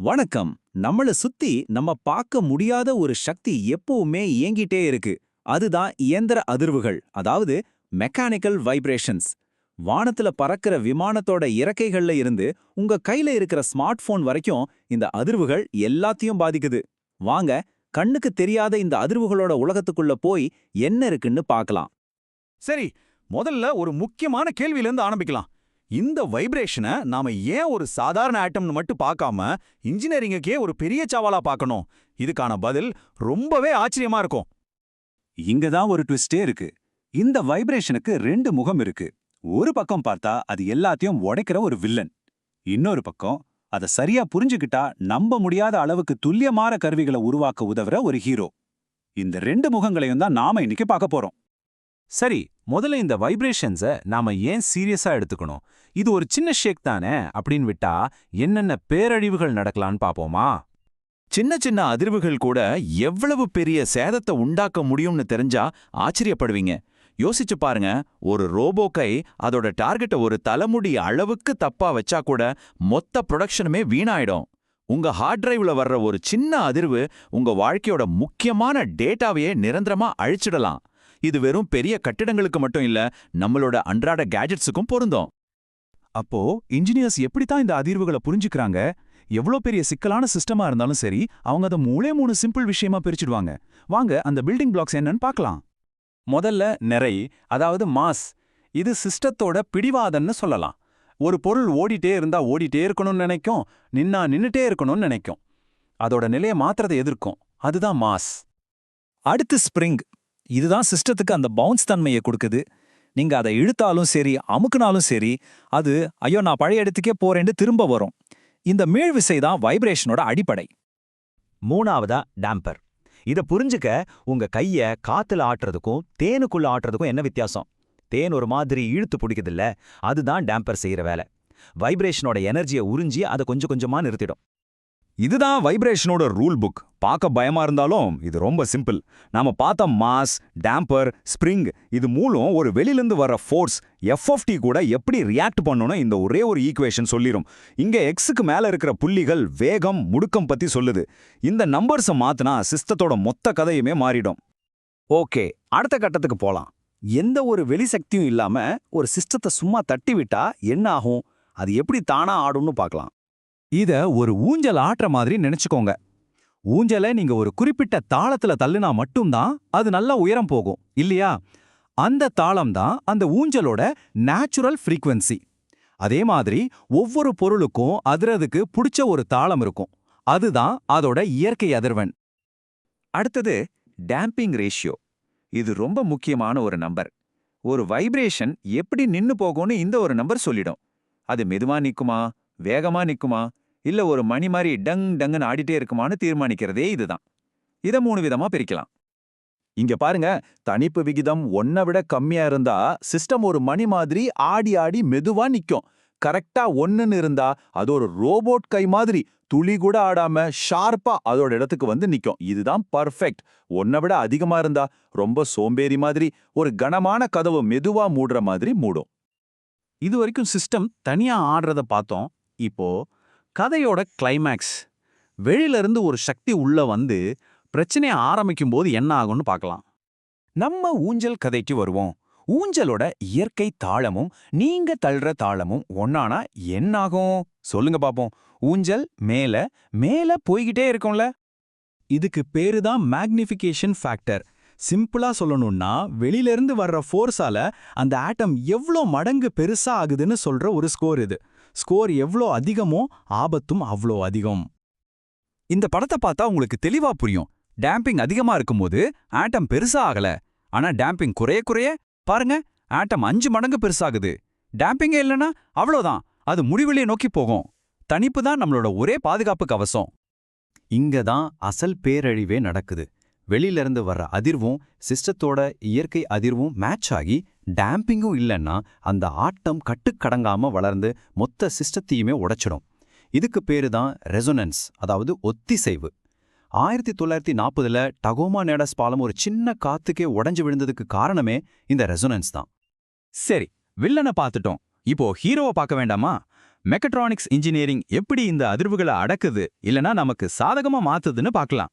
வணக்கம். நம்மள சுத்தி நம்ம பார்க்க முடியாத ஒரு சக்தி எப்பவுமே இயங்கிட்டே இருக்கு. அதுதான் இயந்திர அதிர்வுகள் அதாவது மெக்கானிக்கல் வைப்ரேஷன்ஸ் வானத்துல பறக்கிற விமானத்தோட இறக்கைகள்ல இருந்து உங்க கையில இருக்கிற ஸ்மார்ட் போன் வரைக்கும் இந்த அதிர்வுகள் எல்லாத்தையும் பாதிக்குது. வாங்க கண்ணுக்கு தெரியாத இந்த அதிர்வுகளோட உலகத்துக்குள்ள போய் என்ன இருக்குன்னு பார்க்கலாம். சரி முதல்ல ஒரு முக்கியமான கேள்வியிலிருந்து ஆரம்பிக்கலாம். இந்த வைப்ரேஷனை நாம ஏன் ஒரு சாதாரண ஆட்டம்னு மட்டும் பார்க்காம இன்ஜினியரிங்குக்கே ஒரு பெரிய சவாலா பார்க்கணும். இதுக்கான பதில் ரொம்பவே ஆச்சரியமா இருக்கும். இங்க தான் ஒரு ட்விஸ்டே இருக்கு. இந்த வைப்ரேஷனுக்கு ரெண்டு முகம் இருக்கு. ஒரு பக்கம் பார்த்தா அது எல்லாத்தையும் உடைக்கிற ஒரு வில்லன் இன்னொரு பக்கம் அதை சரியா புரிஞ்சுக்கிட்டா நம்ப முடியாத அளவுக்கு துல்லியமான கருவிகளை உருவாக்க உதவுற ஒரு ஹீரோ இந்த ரெண்டு முகங்களையும் தான் நாம இன்னைக்கு பார்க்க போறோம். சரி முதல்ல இந்த வைப்ரேஷன்ஸை நாம ஏன் சீரியஸா எடுத்துக்கணும்? இது ஒரு சின்ன ஷேக் தானே அப்படின்னு விட்டா என்னென்ன பேரழிவுகள் நடக்கலான்னு பாப்போமா சின்ன சின்ன அதிர்வுகள் கூட எவ்வளவு பெரிய சேதத்தை உண்டாக்க முடியும்னு தெரிஞ்சா ஆச்சரியப்படுவீங்க. யோசிச்சு பாருங்க ஒரு ரோபோ கை அதோட டார்கெட்டை ஒரு தலைமுடி அளவுக்கு தப்பா வச்சா கூட மொத்த ப்ரொடக்ஷனுமே வீணாயிடும். உங்க ஹார்ட் டிரைவ்ல வர்ற ஒரு சின்ன அதிர்வு உங்க வாழ்க்கையோட முக்கியமான டேட்டாவையே நிரந்தரமா அழிச்சிடலாம். இது வெறும் பெரிய கட்டிடங்களுக்கு மட்டும் இல்ல நம்மளோட அன்றாட கேஜெட்ஸுக்கும் பொருந்தோம். அப்போ இன்ஜினியர்ஸ் எப்படி தான் இந்த அதிர்வுகளை புரிஞ்சுக்கிறாங்க? எவ்வளோ பெரிய சிக்கலான சிஸ்டமா இருந்தாலும் சரி அவங்க அதை மூளே மூணு சிம்பிள் விஷயமா பிரிச்சுடுவாங்க. வாங்க அந்த பில்டிங் பிளாக்ஸ் என்னன்னு பார்க்கலாம். முதல்ல நிறை அதாவது மாஸ் இது சிஸ்டத்தோட பிடிவாதன்னு சொல்லலாம். ஒரு பொருள் ஓடிட்டே இருந்தா ஓடிட்டே இருக்கணும்னு நினைக்கும் நின்னா நின்னுட்டே இருக்கணும்னு நினைக்கும். அதோட நிலையை மாத்திரத்தை எதிர்க்கும். அதுதான் மாஸ் அடுத்து ஸ்ப்ரிங் இதுதான் சிஸ்டத்துக்கு அந்த பவுன்ஸ் தன்மையை கொடுக்குது. நீங்க அதை இழுத்தாலும் சரி அமுக்குனாலும் சரி அது ஐயோ நான் பழைய இடத்துக்கே போறேன்னு திரும்ப வரும். இந்த மீழ்விசை தான் வைப்ரேஷனோட அடிப்படை. மூணாவதா டேம்பர் இத புரிஞ்சுக்க உங்க கைய காத்துல ஆட்டுறதுக்கும் தேனுக்குள்ள ஆட்டுறதுக்கும் என்ன வித்தியாசம்? தேன் ஒரு மாதிரி இழுத்து பிடிக்குதுல்ல அதுதான் டேம்பர் செய்யற வேலை. வைப்ரேஷனோட எனர்ஜியை உறிஞ்சி அதை கொஞ்சம் கொஞ்சமா நிறுத்திடும். இதுதான் வைப்ரேஷனோட ரூல் புக் பார்க்க பயமா இருந்தாலும் இது ரொம்ப சிம்பிள் நாம பார்த்த மாஸ் டேம்பர் ஸ்ப்ரிங் இது மூலம் ஒரு வெளியிலிருந்து வர ஃபோர்ஸ் எஃப்எஃப்டி கூட எப்படி ரியாக்ட் பண்ணணும் இந்த ஒரே ஒரு ஈக்குவேஷன் சொல்லிரும். இங்க எக்ஸுக்கு மேல இருக்கிற புள்ளிகள் வேகம் முடுக்கம் பத்தி சொல்லுது. இந்த நம்பர்ஸை மாத்தினா சிஸ்டத்தோட மொத்த கதையுமே மாறிடும். ஓகே அடுத்த கட்டத்துக்கு போலாம். எந்த ஒரு வெளிசக்தியும் இல்லாம ஒரு சிஸ்டத்தை சும்மா தட்டி விட்டா என்ன ஆகும்? அது எப்படி தானா ஆடும்னு பார்க்கலாம். இத ஒரு ஊஞ்சல் ஆட்டுற மாதிரி நினைச்சுக்கோங்க. ஊஞ்சலை நீங்க ஒரு குறிப்பிட்ட தாளத்துல தள்ளுனா மட்டும்தான் அது நல்லா உயரம் போகும் இல்லையா? அந்த தாளம் தான் அந்த ஊஞ்சலோட நேச்சுரல் ஃப்ரீக்வன்சி அதே மாதிரி ஒவ்வொரு பொருளுக்கும் அதிரதுக்கு பிடிச்ச ஒரு தாளம் இருக்கும். அதுதான் அதோட இயற்கை அதிர்வன் அடுத்தது டேம்பிங் ரேஷியோ இது ரொம்ப முக்கியமான ஒரு நம்பர். ஒரு வைப்ரேஷன் எப்படி நின்னு போகும்னு இந்த ஒரு நம்பர் சொல்லிடும். அது மெதுவா நிக்குமா? வேகமா நிக்குமா? இல்ல ஒரு மணி மாதிரி டங் டங்குன்னு ஆடிட்டே இருக்குமான்னு தீர்மானிக்கிறதே இதுதான். இத மூணு விதமா பிரிக்கலாம். இங்க பாருங்க தனிப்பு விகிதம் ஒன்ன விட கம்மியா இருந்தா சிஸ்டம் ஒரு மணி மாதிரி ஆடி ஆடி மெதுவா நிக்கும். கரெக்டா ஒன்னுன்னு இருந்தா அது ஒரு ரோபோட் கை மாதிரி துளி கூட ஆடாம ஷார்ப்பா அதோட இடத்துக்கு வந்து நிக்கும். இதுதான் பர்ஃபெக்ட் ஒன்ன விட அதிகமா இருந்தா ரொம்ப சோம்பேறி மாதிரி ஒரு கனமான கதவு மெதுவா மூடுற மாதிரி மூடும். இது வரைக்கும் சிஸ்டம் தனியா ஆடுறத பார்த்தோம். இப்போ கதையோட கிளைமேக்ஸ் வெளியிலிருந்து ஒரு சக்தி உள்ள வந்து பிரச்சனையை ஆரம்பிக்கும் போது என்ன ஆகும்னு பார்க்கலாம். நம்ம ஊஞ்சல் கதைக்கு வருவோம். ஊஞ்சலோட இயற்கை தாளமும் நீங்க தள்ளுற தாளமும் ஒன்னானா என்னாகும் சொல்லுங்க பாப்போம். ஊஞ்சல் மேல மேல போய்கிட்டே இருக்கும்ல. இதுக்கு பேரு தான் மேக்னிஃபிகேஷன் ஃபேக்டர் சிம்பிளா சொல்லணும்னா வெளியிலிருந்து வர்ற ஃபோர்ஸால அந்த ஆட்டம் எவ்ளோ மடங்கு பெருசா ஆகுதுன்னு சொல்ற ஒரு ஸ்கோர் இது. ஸ்கோர் எவ்ளோ அதிகமோ ஆபத்தும் அவ்ளோ அதிகம். இந்த படத்தை பார்த்தா உங்களுக்கு தெளிவா புரியும். டேம்பிங் அதிகமா இருக்கும்போது ஆட்டம் பெருசா ஆகல. ஆனா டேம்பிங் குறைய குறைய பாருங்க ஆட்டம் அஞ்சு மடங்கு பெருசாகுது. டேம்பிங்கே இல்லைன்னா அவ்வளோதான். அது முடிவெளியை நோக்கி போகும். தனிப்பு தான் நம்மளோட ஒரே பாதுகாப்பு கவசம். இங்க தான் அசல் பேரழிவே நடக்குது. வெளியிலிருந்து வர்ற அதிர்வும் சிஸ்டத்தோட இயற்கை அதிர்வும் மேட்ச் ஆகி டேம்பிங்கும் இல்லைன்னா அந்த ஆட்டம் கட்டுக்கடங்காம வளர்ந்து மொத்த சிஸ்டத்தையுமே உடைச்சிடும். இதுக்கு பேரு தான் ரெசொனன்ஸ் அதாவது ஒத்திசைவு. ஆயிரத்தி தொள்ளாயிரத்தி நாற்பதுல டகோமா நேடஸ் பாலம் ஒரு சின்ன காத்துக்கே உடைஞ்சு விழுந்ததுக்கு காரணமே இந்த ரெசொனன்ஸ் தான். சரி வில்லனை பார்த்துட்டோம். இப்போ ஹீரோவை பார்க்க வேண்டாமா? மெக்கட்ரானிக்ஸ் இன்ஜினியரிங் எப்படி இந்த அதிர்வுகளை அடக்குது இல்லனா நமக்கு சாதகமா மாத்துதுன்னு பார்க்கலாம்.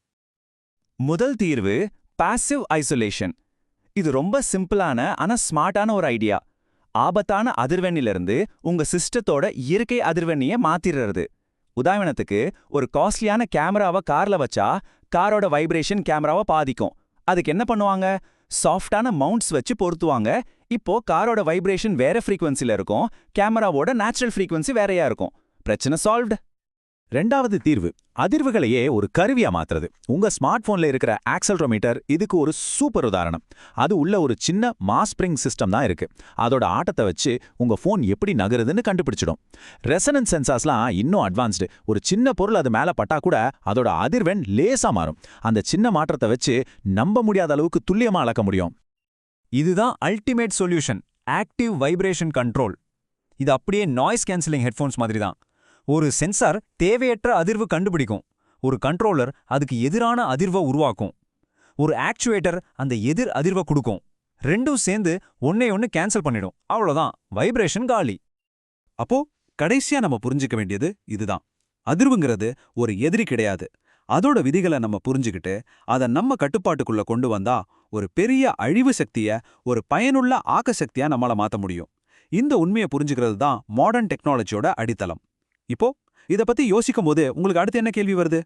முதல் தீர்வு பாசிவ் ஐசோலேஷன் இது ரொம்ப சிம்பிளான ஆனா ஸ்மார்ட்டான ஒரு ஐடியா. ஆபத்தான அதிர்வெண்ணிலிருந்து உங்க சிஸ்டத்தோட இயற்கை அதிர்வெண்ணியை மாத்திடுறது உதாரணத்துக்கு ஒரு காஸ்ட்லியான கேமராவை கார்ல வச்சா காரோட வைப்ரேஷன் கேமராவை பாதிக்கும். அதுக்கு என்ன பண்ணுவாங்க? சாஃப்டான மவுண்ட்ஸ் வச்சு பொருத்துவாங்க. இப்போ காரோட வைப்ரேஷன் வேற ஃப்ரீக்வன்சில இருக்கும் கேமராவோட நேச்சுரல் ஃப்ரீக்வன்சி வேறையா இருக்கும். பிரச்சனை சால்வ்டு. ரெண்டாவது தீர்வு அதிர்வுகளையே ஒரு கருவியா மாத்துறது. உங்க ஸ்மார்ட் போன்ல இருக்கிற ஆக்சல்ரோமீட்டர் இதுக்கு ஒரு சூப்பர் உதாரணம். அது உள்ள ஒரு சின்ன மாஸ் ஸ்ப்ரிங் சிஸ்டம் தான் இருக்கு. அதோட ஆட்டத்தை வச்சு உங்க போன் எப்படி நகருதுன்னு கண்டுபிடிச்சிடும். ரெசனன்ஸ் சென்சார்ஸ்லாம் இன்னும் அட்வான்ஸ்டு ஒரு சின்ன பொருள் அது மேல பட்டா கூட அதோட அதிர்வெண் லேசா மாறும். அந்த சின்ன மாற்றத்தை வச்சு நம்ப முடியாத அளவுக்கு துல்லியமா அளக்க முடியும். இதுதான் ultimate solution active vibration control இது அப்படியே நாய்ஸ் கேன்சலிங் ஹெட்ஃபோன்ஸ் மாதிரி தான் ஒரு சென்சார் தேவையற்ற அதிர்வு கண்டுபிடிக்கும். ஒரு கண்ட்ரோலர் அதுக்கு எதிரான அதிர்வை உருவாக்கும். ஒரு ஆக்சுவேட்டர் அந்த எதிர் அதிர்வை கொடுக்கும். ரெண்டும் சேர்ந்து ஒன்னே ஒன்னு கேன்சல் பண்ணிடும். அவ்வளோதான் வைப்ரேஷன் காலி. அப்போ கடைசியா நம்ம புரிஞ்சுக்க வேண்டியது இதுதான். அதிர்வுங்கிறது ஒரு எதிரி கிடையாது. அதோட விதிகளை நம்ம புரிஞ்சுக்கிட்டு அதை நம்ம கட்டுப்பாட்டுக்குள்ள கொண்டு வந்தா ஒரு பெரிய அழிவு சக்திய ஒரு பயனுள்ள ஆக்க சக்தியா நம்மளால மாத்த முடியும். இந்த உண்மையை புரிஞ்சுக்கிறது தான் மாடர்ன் டெக்னாலஜியோட அடித்தளம். இப்போ இத பத்தி யோசிக்கும் போது உங்களுக்கு அடுத்து என்ன கேள்வி வருது?